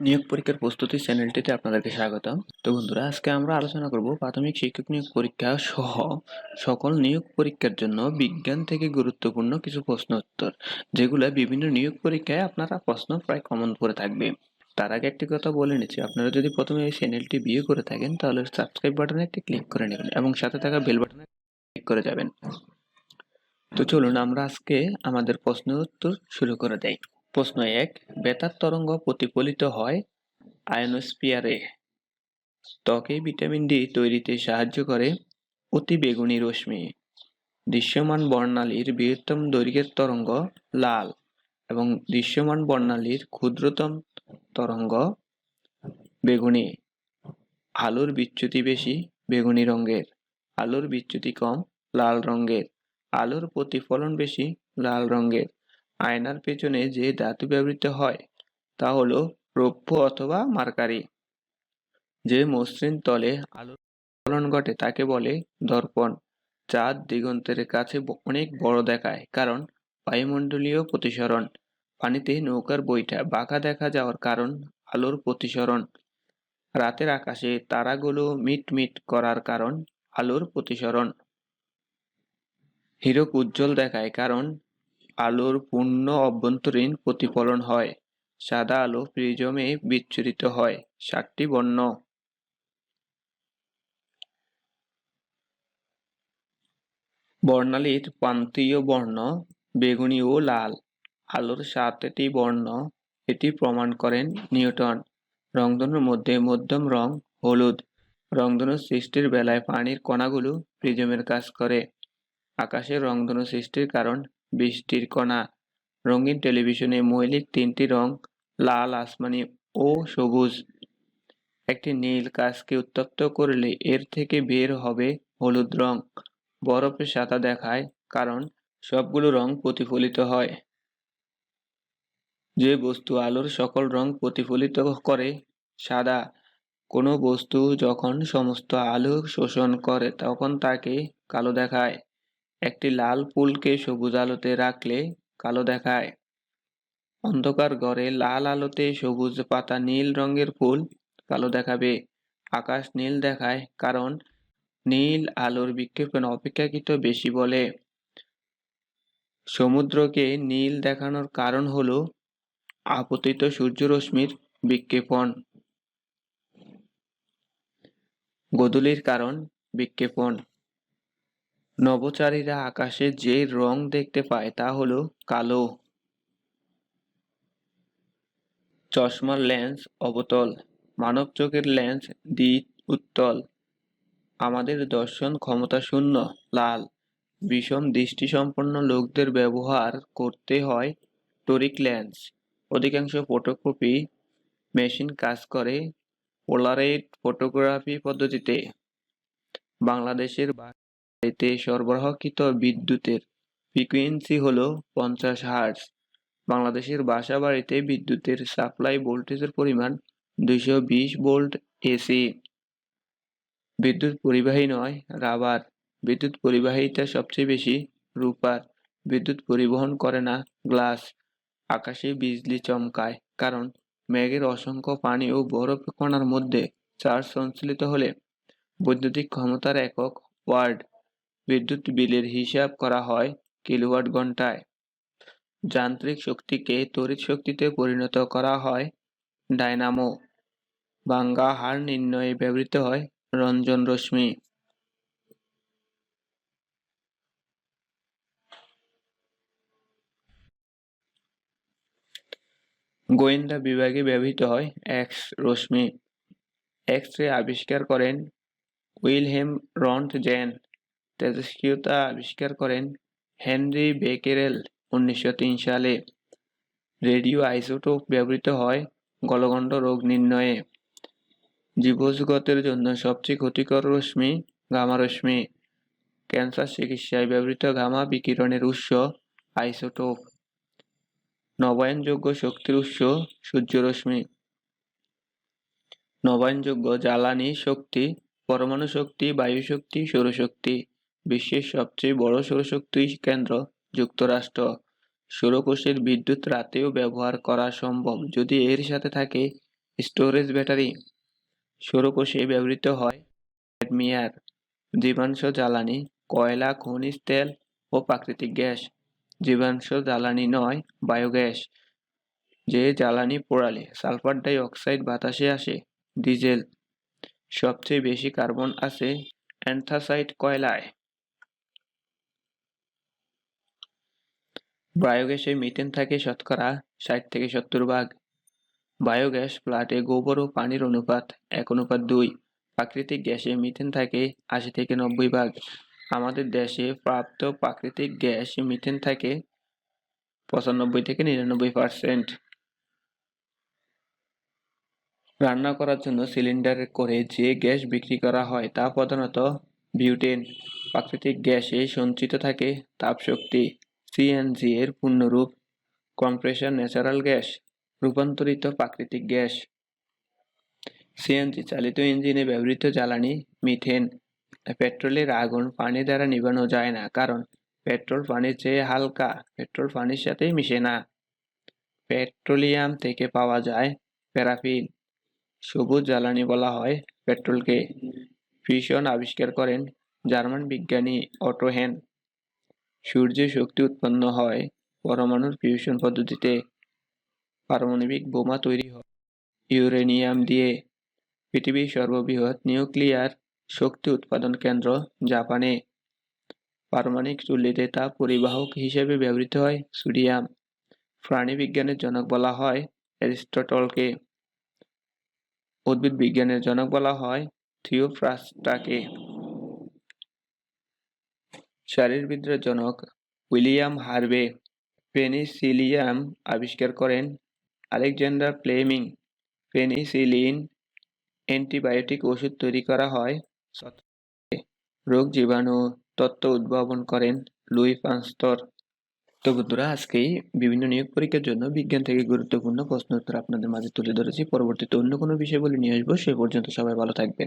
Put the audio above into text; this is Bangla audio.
নিয়োগ পরীক্ষার প্রস্তুতি চ্যানেলটিতে আপনাদেরকে স্বাগত তো বন্ধুরা, আজকে আমরা আলোচনা করব প্রাথমিক শিক্ষক নিয়োগ পরীক্ষা সহ সকল নিয়োগ পরীক্ষার জন্য বিজ্ঞান থেকে গুরুত্বপূর্ণ কিছু প্রশ্ন উত্তর, যেগুলো বিভিন্ন নিয়োগ পরীক্ষায় আপনারা প্রশ্ন প্রায় কমন করে থাকবে। তার আগে একটি কথা বলে নিচ্ছি, আপনারা যদি প্রথমে এই চ্যানেলটি বিয়ে করে থাকেন, তাহলে সাবস্ক্রাইব বাটনে একটি ক্লিক করে নেবেন এবং সাথে থাকা বেল বাটনে ক্লিক করে যাবেন। তো চলুন আমরা আজকে আমাদের প্রশ্ন উত্তর শুরু করে দেই। প্রশ্ন এক, বেতার তরঙ্গ প্রতিফলিত হয় আয়নোস্ফিয়ারে। ত্বকে ভিটামিন ডি তৈরিতে সাহায্য করে অতি বেগুনি রশ্মি। দৃশ্যমান বর্ণালীর বৃহত্তম দৈর্ঘ্যের তরঙ্গ লাল এবং দৃশ্যমান বর্ণালীর ক্ষুদ্রতম তরঙ্গ বেগুনি। আলোর বিচ্যুতি বেশি বেগুনি রঙের, আলোর বিচ্যুতি কম লাল রঙের, আলোর প্রতিফলন বেশি লাল রঙের। আয়নার পেছনে যে ধাতু ব্যবহৃত হয়, তা হলো রৌপ্য অথবা মার্কারি। যে মসৃণ তলে আলোর প্রতিফলন ঘটে, তাকে বলে দর্পণ। চাঁদ দিগন্তের কাছে অনেক বড় দেখায়, কারণ বায়ুমণ্ডলীয় প্রতিসরণ। পানিতে নৌকার বইটা বাঁকা দেখা যাওয়ার কারণ আলোর প্রতিসরণ। রাতের আকাশে তারাগুলো মিটমিট করার কারণ আলোর প্রতিসরণ। হীরক উজ্জ্বল দেখায়, কারণ আলোর পূর্ণ অভ্যন্তরীণ প্রতিফলন হয়। সাদা আলো প্রিজমে বিচ্ছুরিত হয়। সাতটি বর্ণ। বর্ণালীর প্রান্তীয় বর্ণ বেগুনি ও লাল। আলোর সাতটি বর্ণ, এটি প্রমাণ করেন নিউটন। রংধনুর মধ্যে মধ্যম রং হলুদ। রংধনু সৃষ্টির বেলায় পানির কণাগুলো প্রিজমের কাজ করে। আকাশের রংধনু সৃষ্টির কারণ বৃষ্টির কণা। রঙিন টেলিভিশনে মৌলিক তিনটি রং, লাল, আসমানি ও সবুজ। একটি নীল কাজকে উত্তপ্ত করলে এর থেকে বের হবে হলুদ রং। বরফে সাদা দেখায়, কারণ সবগুলো রং প্রতিফলিত হয়। যে বস্তু আলোর সকল রং প্রতিফলিত করে, সাদা। কোনো বস্তু যখন সমস্ত আলো শোষণ করে, তখন তাকে কালো দেখায়। একটি লাল ফুলকে সবুজ আলোতে রাখলে কালো দেখায়। অন্ধকার ঘরে লাল আলোতে সবুজ পাতা নীল রঙের ফুল কালো দেখাবে। আকাশ নীল দেখায় কারণ নীল আলোর বিক্ষেপণ অপেক্ষাকৃত বেশি বলে। সমুদ্রকে নীল দেখানোর কারণ হল আপতিত সূর্যরশ্মির বিক্ষেপণ। গোধূলির কারণ বিক্ষেপণ। নভোচারীরা আকাশে যে রং দেখতে পায় তা হলো কালো। চশমার লেন্স অবতল, মানব চোখের লেন্স দ্বি উত্তল। আমাদের দর্শন ক্ষমতা শূন্য লাল। বিষম দৃষ্টিসম্পন্ন লোকদের ব্যবহার করতে হয় টোরিক লেন্স অধিকাংশ ফটোকপি মেশিন কাজ করে পোলারয়েড ফটোগ্রাফি পদ্ধতিতে। বাংলাদেশের বাড়িতে সরবরাহকৃত বিদ্যুতের ফ্রিকোয়েন্সি হলো পঞ্চাশ হার্টজ বাংলাদেশের বাসা বাড়িতে বিদ্যুতের সাপ্লাই ভোল্টেজের পরিমাণ দুইশো বিশ ভোল্ট এসি বিদ্যুৎ পরিবাহী নয় রাবার বিদ্যুৎ পরিবাহিতা সবচেয়ে বেশি রূপার বিদ্যুৎ পরিবহন করে না গ্লাস আকাশে বিজলি চমকায়, কারণ মেঘের অসংখ্য পানি ও বরফ কণার মধ্যে চার্জ সঞ্চালিত হলে বৈদ্যুতিক ক্ষমতার একক ওয়ার্ড। বিদ্যুৎ বিলের হিসাব করা হয় কিলোওয়াট ঘন্টায়। যান্ত্রিক শক্তিকে তড়িৎ শক্তিতে পরিণত করা হয় ডায়নামো। ভাঙ্গা হার নির্ণয়ে ব্যবহৃত হয় রঞ্জন রশ্মি। গোয়েন্দা বিভাগে ব্যবহৃত হয় এক্স রশ্মি। এক্স রে আবিষ্কার করেন উইলহেম রন্টজেন। তেজস্ক্রিয়তা আবিষ্কার করেন হেনরি বেকেরেল উনিশশো তিন সালে। রেডিও আইসোটোপ ব্যবহৃত হয় গলগণ্ড রোগ নির্ণয়ে। জীবজগতের জন্য সবচেয়ে ক্ষতিকর রশ্মি গামা রশ্মি। ক্যান্সার চিকিৎসায় ব্যবহৃত গামা বিকিরণের উৎস আইসোটোপ। নবায়নযোগ্য শক্তির উৎস সূর্যরশ্মি নবায়নযোগ্য জ্বালানি শক্তি, পরমাণু শক্তি, বায়ু শক্তি, সৌরশক্তি। বিশ্বের সবচেয়ে বড় সৌরশক্তি কেন্দ্র, যুক্তরাষ্ট্র। সৌরকোষের বিদ্যুৎ রাতেও ব্যবহার করা সম্ভব যদি এর সাথে থাকে স্টোরেজ ব্যাটারি। সৌরকোষে ব্যবহৃত হয় মেয়ার জীবাশ্ম জ্বালানি, কয়লা, খনিজ তেল ও প্রাকৃতিক গ্যাস। জীবাংশ জ্বালানি নয়, বায়োগ্যাস। যে জ্বালানি পোড়ালে সালফার ডাই অক্সাইড বাতাসে আসে, ডিজেল। সবচেয়ে বেশি কার্বন আছে অ্যান্থাসাইট কয়লায়। বায়োগ্যাসে মিথেন থাকে শতকরা ষাট থেকে সত্তর ভাগ। বায়োগ্যাস প্লান্টে গোবর ও পানির অনুপাত এক অনুপাত দুই। প্রাকৃতিক গ্যাসে মিথেন থাকে আশি থেকে নব্বই ভাগ। আমাদের দেশে প্রাপ্ত প্রাকৃতিক গ্যাস মিথেন থাকে পঁচানব্বই থেকে নিরানব্বই পার্সেন্ট। রান্না করার জন্য সিলিন্ডার করে যে গ্যাস বিক্রি করা হয় তা প্রধানত বিউটেন। প্রাকৃতিক গ্যাসে সঞ্চিত থাকে তাপশক্তি। সিএনজি এর পূর্ণরূপ কম্প্রেশন ন্যাচারাল গ্যাস রূপান্তরিত প্রাকৃতিক গ্যাস সিএনজি চালিত ইঞ্জিনে ব্যবহৃত জ্বালানি মিথেন পেট্রোলের আগুন পানি দ্বারা নিভানো যায় না, কারণ পেট্রোল পানির চেয়ে হালকা পেট্রোল পানির সাথে মিশে না। পেট্রোলিয়াম থেকে পাওয়া যায় প্যারাফিন সবুজ জ্বালানি বলা হয় পেট্রোলকে ফিশন আবিষ্কার করেন জার্মান বিজ্ঞানী অটো হ্যান সূর্যে শক্তি উৎপন্ন হয়, পরমাণুর ফিউশন পদ্ধতিতে পারমাণবিক বোমা তৈরি হয়। ইউরেনিয়াম দিয়ে পৃথিবীর সর্ববৃহৎ নিউক্লিয়ার শক্তি উৎপাদন কেন্দ্র জাপানে। পারমাণবিক চুল্লিতে তাপ পরিবাহক হিসেবে ব্যবহৃত হয়, সোডিয়াম। প্রাণী বিজ্ঞানের জনক বলা হয় অ্যারিস্টটলকে। উদ্ভিদ বিজ্ঞানের জনক বলা হয় থিওফ্রাস্টাকে। শারীরবিদ্যার জনক উইলিয়াম হার্ভে পেনিসিলিয়াম আবিষ্কার করেন আলেকজান্ডার ফ্লেমিং পেনিসিলিন অ্যান্টিবায়োটিক ওষুধ তৈরি করা হয়। রোগ জীবাণু তত্ত্ব উদ্ভাবন করেন লুই পাঁস্তর তো বন্ধুরা আজকেই বিভিন্ন নিয়োগ পরীক্ষার জন্য বিজ্ঞান থেকে গুরুত্বপূর্ণ প্রশ্ন উত্তর আপনাদের মাঝে তুলে ধরেছি। পরবর্তীতে অন্য কোনো বিষয় বলে নিয়ে আসব। সে পর্যন্ত সবাই ভালো থাকবেন।